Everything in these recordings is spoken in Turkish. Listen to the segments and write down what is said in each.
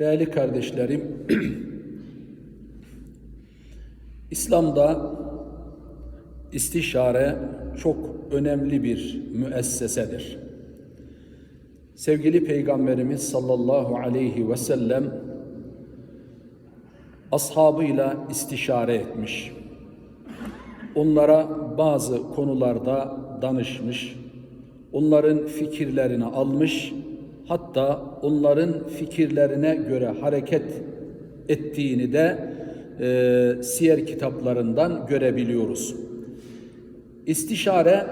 Değerli kardeşlerim, İslam'da istişare çok önemli bir müessesedir. Sevgili Peygamberimiz sallallahu aleyhi ve sellem ashabıyla istişare etmiş. Onlara bazı konularda danışmış. Onların fikirlerini almış. Hatta onların fikirlerine göre hareket ettiğini de e, siyer kitaplarından görebiliyoruz. İstişare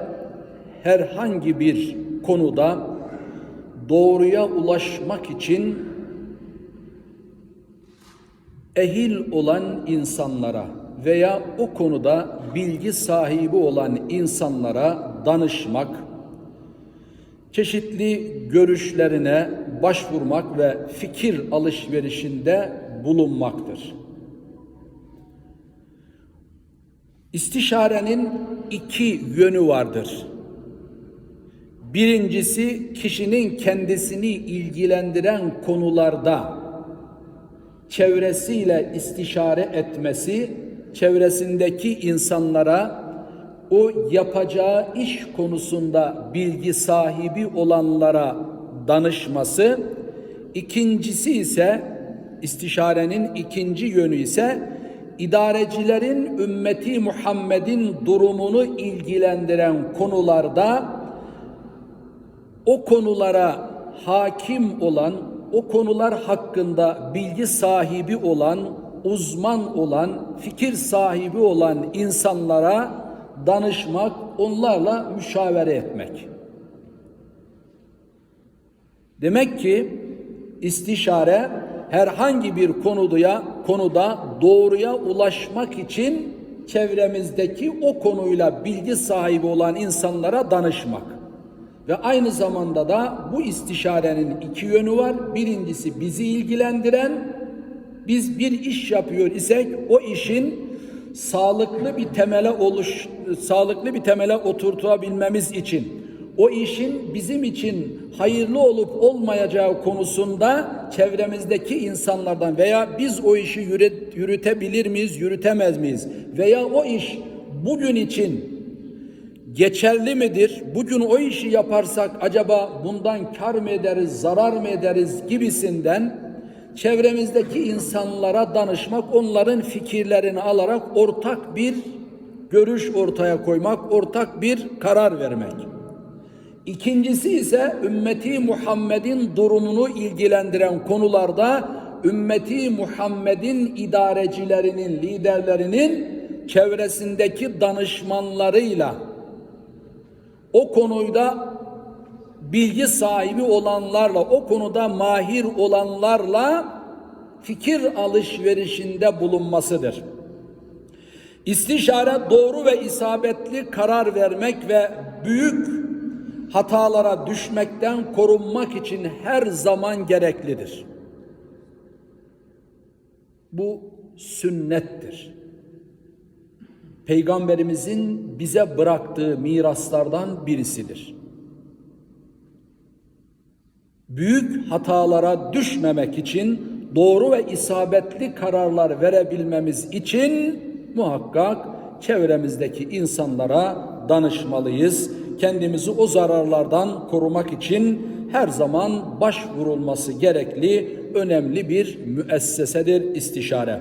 herhangi bir konuda doğruya ulaşmak için ehil olan insanlara veya o konuda bilgi sahibi olan insanlara danışmak, çeşitli görüşlerine başvurmak ve fikir alışverişinde bulunmaktır. İstişarenin iki yönü vardır. Birincisi kişinin kendisini ilgilendiren konularda çevresiyle istişare etmesi, çevresindeki insanlara o yapacağı iş konusunda bilgi sahibi olanlara danışması, ikincisi ise istişarenin ikinci yönü ise idarecilerin ümmeti Muhammed'in durumunu ilgilendiren konularda o konulara hakim olan, o konular hakkında bilgi sahibi olan, uzman olan, fikir sahibi olan insanlara danışmak, onlarla müşavere etmek. Demek ki istişare herhangi bir konuda konuda doğruya ulaşmak için çevremizdeki o konuyla bilgi sahibi olan insanlara danışmak. Ve aynı zamanda da bu istişarenin iki yönü var. Birincisi bizi ilgilendiren, biz bir iş yapıyor isek o işin sağlıklı bir temele oluş sağlıklı bir temele oturtabilmemiz için o işin bizim için hayırlı olup olmayacağı konusunda çevremizdeki insanlardan veya biz o işi yürüt, yürütebilir miyiz, yürütemez miyiz? Veya o iş bugün için geçerli midir? Bugün o işi yaparsak acaba bundan kar mı ederiz, zarar mı ederiz gibisinden çevremizdeki insanlara danışmak, onların fikirlerini alarak ortak bir görüş ortaya koymak, ortak bir karar vermek. İkincisi ise ümmeti Muhammed'in durumunu ilgilendiren konularda ümmeti Muhammed'in idarecilerinin, liderlerinin çevresindeki danışmanlarıyla o konuyda bilgi sahibi olanlarla, o konuda mahir olanlarla fikir alışverişinde bulunmasıdır. İstişare doğru ve isabetli karar vermek ve büyük hatalara düşmekten korunmak için her zaman gereklidir. Bu sünnettir. Peygamberimizin bize bıraktığı miraslardan birisidir. Büyük hatalara düşmemek için doğru ve isabetli kararlar verebilmemiz için muhakkak çevremizdeki insanlara danışmalıyız. Kendimizi o zararlardan korumak için her zaman başvurulması gerekli önemli bir müessesedir istişare.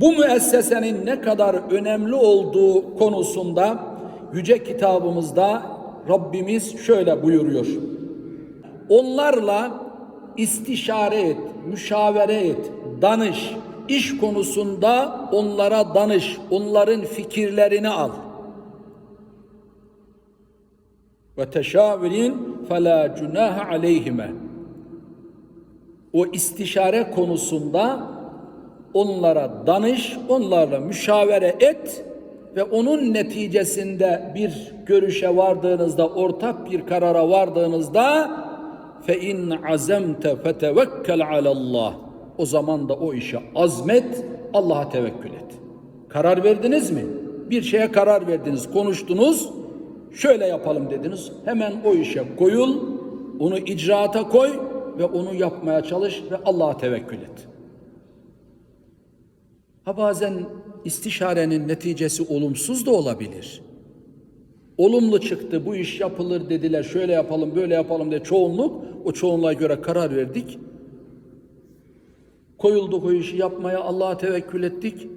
Bu müessesenin ne kadar önemli olduğu konusunda yüce kitabımızda Rabbimiz şöyle buyuruyor. Onlarla istişare et, müşavere et, danış. İş konusunda onlara danış, onların fikirlerini al. Ve teşavirin fela cunaha aleyhime. O istişare konusunda onlara danış, onlarla müşavere et ve onun neticesinde bir görüşe vardığınızda, ortak bir karara vardığınızda fe in azemte fetevekkel alallah. O zaman da o işe azmet, Allah'a tevekkül et. Karar verdiniz mi? Bir şeye karar verdiniz, konuştunuz. Şöyle yapalım dediniz. Hemen o işe koyul, onu icraata koy ve onu yapmaya çalış ve Allah'a tevekkül et. Ha bazen istişarenin neticesi olumsuz da olabilir. Olumlu çıktı, bu iş yapılır dediler, şöyle yapalım, böyle yapalım diye çoğunluk, o çoğunluğa göre karar verdik. Koyulduk o işi yapmaya, Allah'a tevekkül ettik.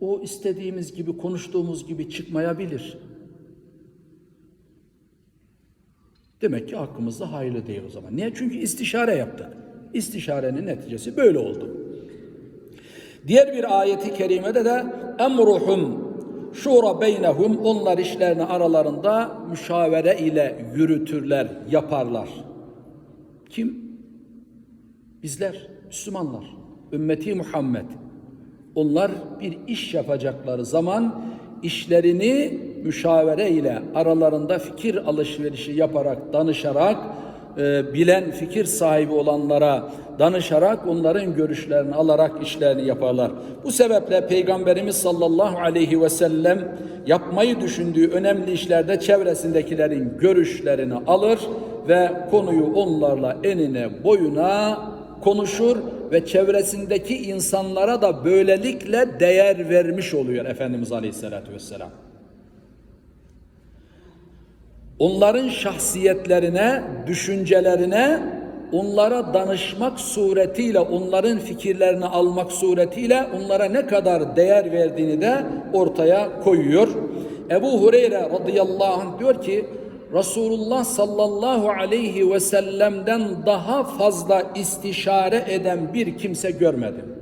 O istediğimiz gibi, konuştuğumuz gibi çıkmayabilir. Demek ki hakkımızda hayırlı değil o zaman. Niye? Çünkü istişare yaptık. İstişarenin neticesi böyle oldu. Diğer bir ayeti kerimede de emruhum şura beynehum onlar işlerini aralarında müşavere ile yürütürler, yaparlar. Kim? Bizler, Müslümanlar, ümmeti Muhammed. Onlar bir iş yapacakları zaman işlerini müşavere ile aralarında fikir alışverişi yaparak, danışarak, e, bilen fikir sahibi olanlara danışarak onların görüşlerini alarak işlerini yaparlar. Bu sebeple Peygamberimiz sallallahu aleyhi ve sellem yapmayı düşündüğü önemli işlerde çevresindekilerin görüşlerini alır ve konuyu onlarla enine boyuna konuşur ve çevresindeki insanlara da böylelikle değer vermiş oluyor Efendimiz Aleyhisselatü Vesselam. Onların şahsiyetlerine, düşüncelerine, onlara danışmak suretiyle, onların fikirlerini almak suretiyle onlara ne kadar değer verdiğini de ortaya koyuyor. Ebu Hureyre radıyallahu anh diyor ki, Resulullah sallallahu aleyhi ve sellem'den daha fazla istişare eden bir kimse görmedim.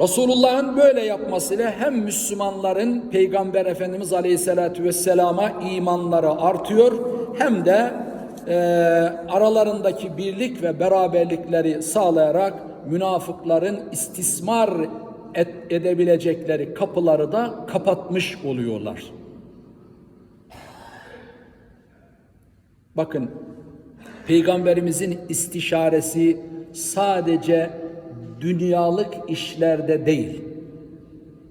Resulullah'ın böyle yapmasıyla hem Müslümanların Peygamber Efendimiz Aleyhisselatü Vesselam'a imanları artıyor hem de e, aralarındaki birlik ve beraberlikleri sağlayarak münafıkların istismar et, edebilecekleri kapıları da kapatmış oluyorlar. Bakın Peygamberimizin istişaresi sadece dünyalık işlerde değil.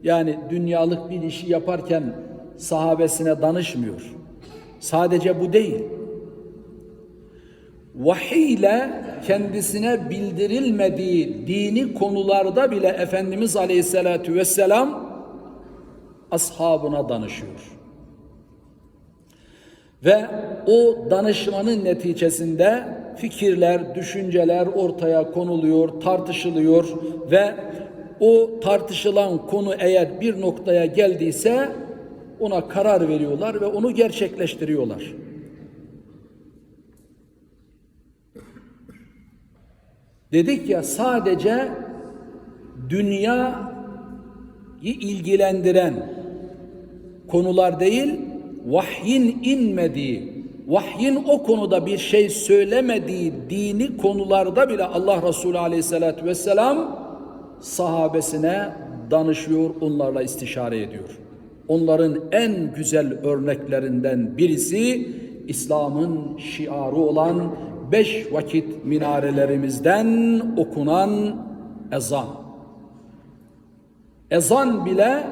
Yani dünyalık bir işi yaparken sahabesine danışmıyor. Sadece bu değil. Vahiy ile kendisine bildirilmediği dini konularda bile Efendimiz Aleyhisselatü Vesselam ashabına danışıyor. Ve o danışmanın neticesinde fikirler, düşünceler ortaya konuluyor, tartışılıyor ve o tartışılan konu eğer bir noktaya geldiyse ona karar veriyorlar ve onu gerçekleştiriyorlar. Dedik ya sadece dünyayı ilgilendiren konular değil, vahyin inmediği, vahyin o konuda bir şey söylemediği dini konularda bile Allah Resulü Aleyhisselatü Vesselam sahabesine danışıyor, onlarla istişare ediyor. Onların en güzel örneklerinden birisi İslam'ın şiarı olan beş vakit minarelerimizden okunan ezan. Ezan bile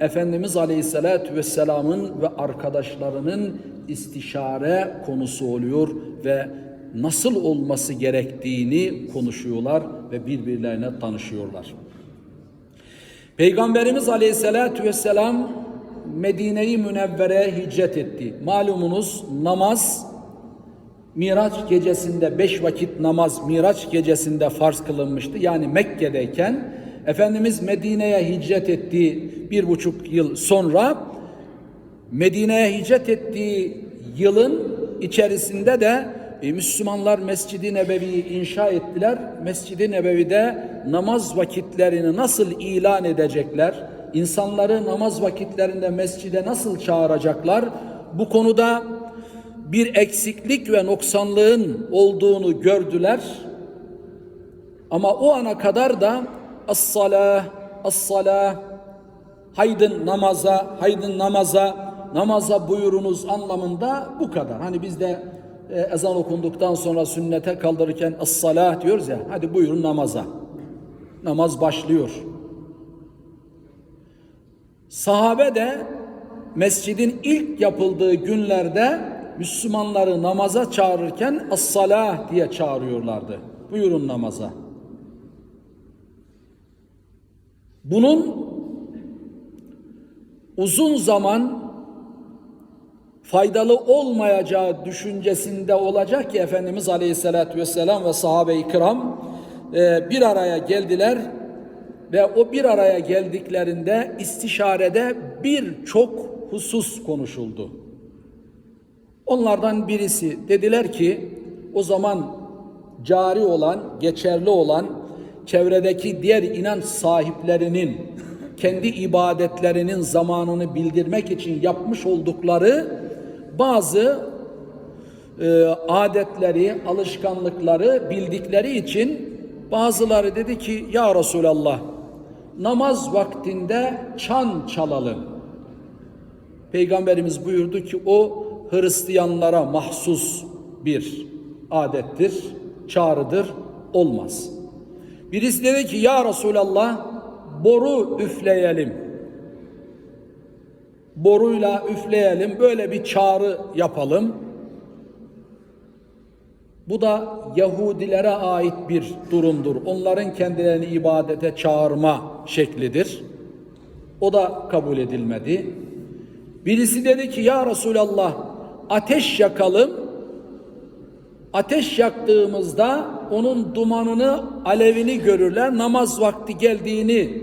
Efendimiz Aleyhisselatü Vesselam'ın ve arkadaşlarının istişare konusu oluyor ve nasıl olması gerektiğini konuşuyorlar ve birbirlerine tanışıyorlar. Peygamberimiz Aleyhisselatü Vesselam Medine-i Münevvere'ye hicret etti. Malumunuz namaz Miraç gecesinde beş vakit namaz Miraç gecesinde farz kılınmıştı. Yani Mekke'deyken Efendimiz Medine'ye hicret ettiği bir buçuk yıl sonra Medine'ye hicret ettiği yılın içerisinde de e, Müslümanlar Mescid-i Nebevi'yi inşa ettiler. Mescid-i Nebevi'de namaz vakitlerini nasıl ilan edecekler? İnsanları namaz vakitlerinde mescide nasıl çağıracaklar? Bu konuda bir eksiklik ve noksanlığın olduğunu gördüler. Ama o ana kadar da as-salah, as-salah, haydın namaza, haydın namaza, namaza buyurunuz anlamında bu kadar. Hani bizde e, ezan okunduktan sonra sünnete kaldırırken as-salah diyoruz ya, hadi buyurun namaza. Namaz başlıyor. Sahabe de mescidin ilk yapıldığı günlerde Müslümanları namaza çağırırken as-salah diye çağırıyorlardı. Buyurun namaza. Bunun uzun zaman faydalı olmayacağı düşüncesinde olacak ki Efendimiz Aleyhisselatü Vesselam ve sahabe-i kiram e, bir araya geldiler ve o bir araya geldiklerinde istişarede birçok husus konuşuldu. Onlardan birisi dediler ki o zaman cari olan, geçerli olan çevredeki diğer inanç sahiplerinin kendi ibadetlerinin zamanını bildirmek için yapmış oldukları bazı e, adetleri, alışkanlıkları bildikleri için bazıları dedi ki ya Resulallah namaz vaktinde çan çalalım. Peygamberimiz buyurdu ki o Hristiyanlara mahsus bir adettir, çağrıdır, olmaz. Birisi dedi ki ya Resulallah boru üfleyelim. Boruyla üfleyelim, böyle bir çağrı yapalım. Bu da Yahudilere ait bir durumdur. Onların kendilerini ibadete çağırma şeklidir. O da kabul edilmedi. Birisi dedi ki ya Resulallah ateş yakalım. Ateş yaktığımızda onun dumanını, alevini görürler. Namaz vakti geldiğini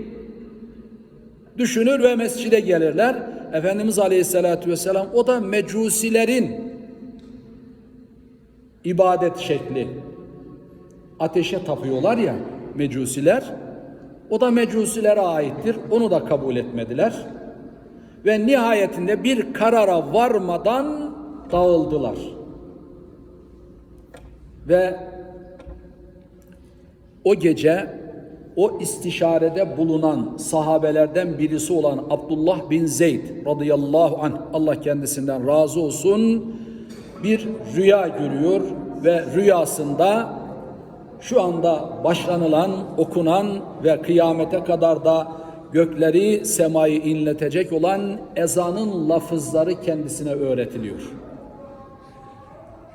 düşünür ve mescide gelirler. Efendimiz Aleyhisselatü Vesselam o da mecusilerin ibadet şekli. Ateşe tapıyorlar ya mecusiler. O da mecusilere aittir. Onu da kabul etmediler. Ve nihayetinde bir karara varmadan dağıldılar. Ve o gece o istişarede bulunan sahabelerden birisi olan Abdullah bin Zeyd radıyallahu anh Allah kendisinden razı olsun bir rüya görüyor ve rüyasında şu anda başlanılan, okunan ve kıyamete kadar da gökleri, semayı inletecek olan ezanın lafızları kendisine öğretiliyor.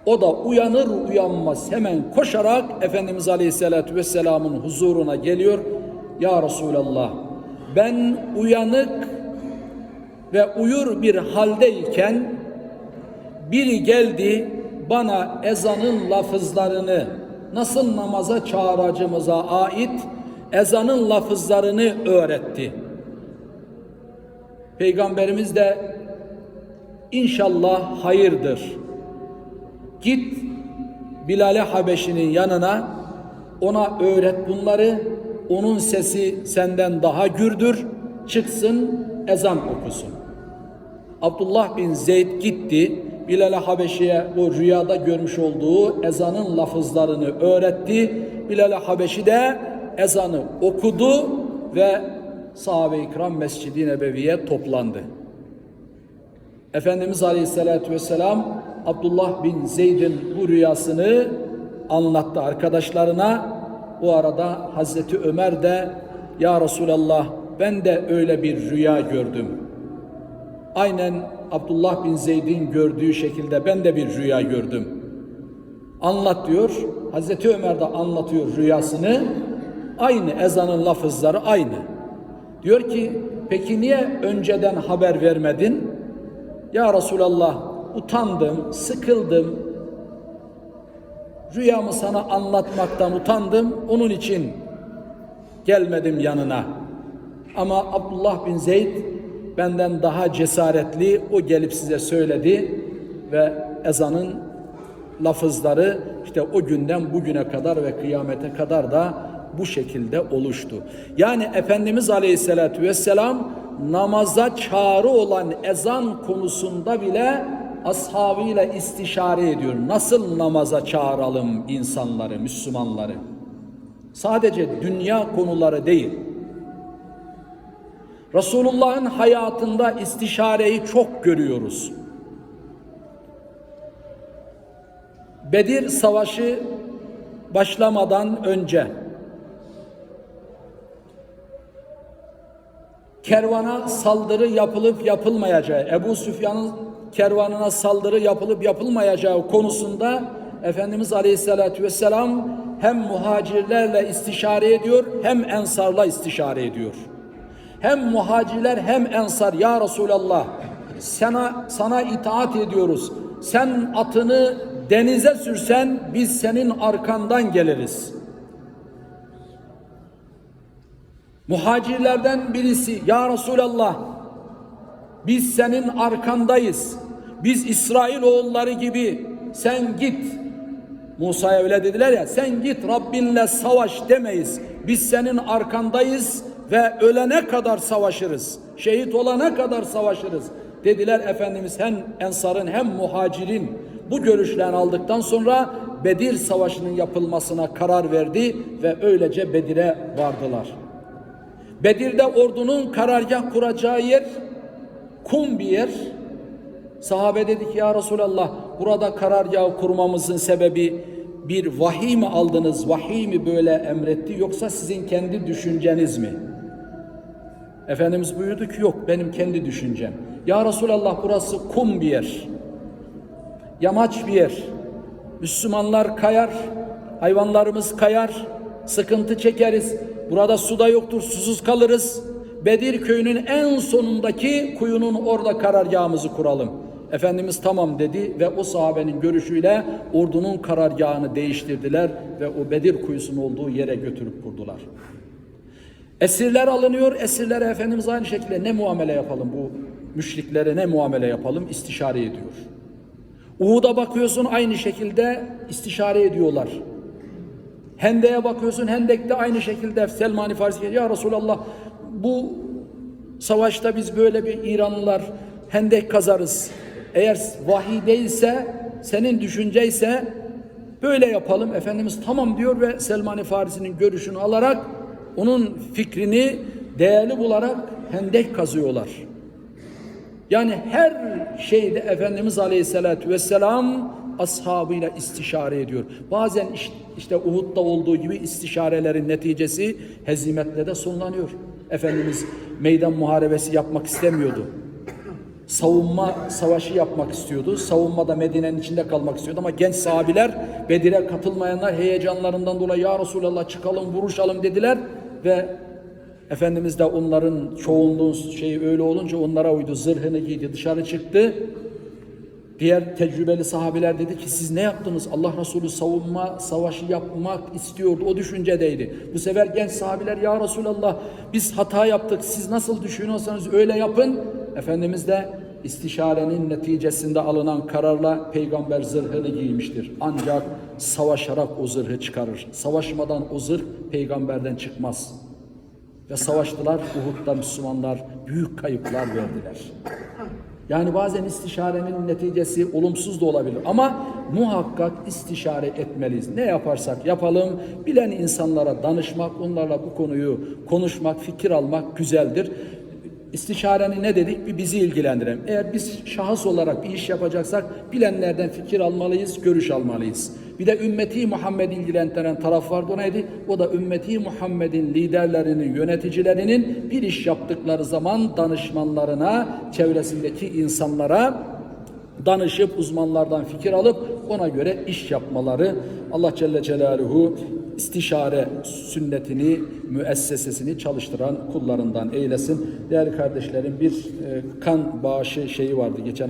O da uyanır uyanmaz hemen koşarak Efendimiz Aleyhisselatü Vesselam'ın huzuruna geliyor. Ya Resulallah ben uyanık ve uyur bir haldeyken biri geldi bana ezanın lafızlarını nasıl namaza çağıracağımıza ait ezanın lafızlarını öğretti. Peygamberimiz de inşallah hayırdır. Git Bilal-i Habeşi'nin yanına ona öğret bunları. Onun sesi senden daha gürdür. Çıksın ezan okusun. Abdullah bin Zeyd gitti. Bilal-i Habeşi'ye o rüyada görmüş olduğu ezanın lafızlarını öğretti. Bilal-i Habeşi de ezanı okudu ve sahabe-i kiram Mescid-i Nebevi'ye toplandı. Efendimiz Aleyhisselatü Vesselam Abdullah bin Zeyd'in bu rüyasını anlattı arkadaşlarına. Bu arada Hazreti Ömer de Ya Resulallah ben de öyle bir rüya gördüm. Aynen Abdullah bin Zeyd'in gördüğü şekilde ben de bir rüya gördüm. Anlat diyor. Hazreti Ömer de anlatıyor rüyasını. Aynı ezanın lafızları aynı. Diyor ki peki niye önceden haber vermedin? Ya Resulallah utandım, sıkıldım. Rüyamı sana anlatmaktan utandım. Onun için gelmedim yanına. Ama Abdullah bin Zeyd benden daha cesaretli. O gelip size söyledi ve ezanın lafızları işte o günden bugüne kadar ve kıyamete kadar da bu şekilde oluştu. Yani Efendimiz Aleyhisselatü Vesselam namaza çağrı olan ezan konusunda bile ashabıyla istişare ediyor. Nasıl namaza çağıralım insanları, Müslümanları? Sadece dünya konuları değil. Resulullah'ın hayatında istişareyi çok görüyoruz. Bedir Savaşı başlamadan önce kervana saldırı yapılıp yapılmayacağı, Ebu Süfyan'ın kervanına saldırı yapılıp yapılmayacağı konusunda Efendimiz Aleyhisselatü Vesselam hem muhacirlerle istişare ediyor hem ensarla istişare ediyor. Hem muhacirler hem ensar ya Resulallah sana, sana itaat ediyoruz. Sen atını denize sürsen biz senin arkandan geliriz. Muhacirlerden birisi ya Resulallah biz senin arkandayız. Biz İsrail oğulları gibi sen git. Musa'ya öyle dediler ya sen git Rabbinle savaş demeyiz. Biz senin arkandayız ve ölene kadar savaşırız. Şehit olana kadar savaşırız. Dediler Efendimiz hem Ensar'ın hem muhacirin bu görüşlerini aldıktan sonra Bedir Savaşı'nın yapılmasına karar verdi ve öylece Bedir'e vardılar. Bedir'de ordunun karargah kuracağı yer kum bir yer. Sahabe dedi ki ya Resulallah burada karargah kurmamızın sebebi bir vahiy mi aldınız, vahiy mi böyle emretti yoksa sizin kendi düşünceniz mi? Efendimiz buyurdu ki yok benim kendi düşüncem. Ya Resulallah burası kum bir yer. Yamaç bir yer. Müslümanlar kayar, hayvanlarımız kayar, sıkıntı çekeriz. Burada su da yoktur, susuz kalırız. Bedir köyünün en sonundaki kuyunun orada karargahımızı kuralım. Efendimiz tamam dedi ve o sahabenin görüşüyle ordunun karargahını değiştirdiler ve o Bedir kuyusunun olduğu yere götürüp kurdular. Esirler alınıyor. Esirlere Efendimiz aynı şekilde ne muamele yapalım bu müşriklere ne muamele yapalım istişare ediyor. Uhud'a bakıyorsun aynı şekilde istişare ediyorlar. Hendek'e bakıyorsun Hendek'te aynı şekilde Selman-ı Farisi ya Resulallah bu savaşta biz böyle bir İranlılar Hendek kazarız. Eğer vahiy değilse senin düşünceyse böyle yapalım. Efendimiz tamam diyor ve Selman-ı Farisi'nin görüşünü alarak onun fikrini değerli bularak hendek kazıyorlar. Yani her şeyde Efendimiz Aleyhisselatü Vesselam ashabıyla istişare ediyor. Bazen işte Uhud'da olduğu gibi istişarelerin neticesi hezimetle de sonlanıyor. Efendimiz meydan muharebesi yapmak istemiyordu. Savunma savaşı yapmak istiyordu. Savunmada Medine'nin içinde kalmak istiyordu ama genç sahabiler Bedir'e katılmayanlar heyecanlarından dolayı ya Resulallah çıkalım vuruşalım dediler ve Efendimiz de onların çoğunluğun şeyi öyle olunca onlara uydu. Zırhını giydi, dışarı çıktı. Diğer tecrübeli sahabiler dedi ki siz ne yaptınız? Allah Resulü savunma savaşı yapmak istiyordu. O düşüncedeydi. Bu sefer genç sahabiler ya Resulallah biz hata yaptık. Siz nasıl düşünüyorsanız öyle yapın. Efendimiz de istişarenin neticesinde alınan kararla peygamber zırhını giymiştir. Ancak savaşarak o zırhı çıkarır. Savaşmadan o zırh peygamberden çıkmaz. Ve savaştılar. Uhud'da Müslümanlar büyük kayıplar verdiler. Yani bazen istişarenin neticesi olumsuz da olabilir. Ama muhakkak istişare etmeliyiz. Ne yaparsak yapalım bilen insanlara danışmak, onlarla bu konuyu konuşmak, fikir almak güzeldir. İstişarenin ne dedik? Bir bizi ilgilendiren. Eğer biz şahıs olarak bir iş yapacaksak bilenlerden fikir almalıyız, görüş almalıyız. Bir de ümmeti Muhammed ilgilendiren taraf vardı neydi? O da ümmeti Muhammed'in liderlerinin, yöneticilerinin bir iş yaptıkları zaman danışmanlarına, çevresindeki insanlara danışıp uzmanlardan fikir alıp ona göre iş yapmaları Allah Celle Celaluhu istişare sünnetini, müessesesini çalıştıran kullarından eylesin. Değerli kardeşlerim bir e, kan bağışı şeyi vardı geçen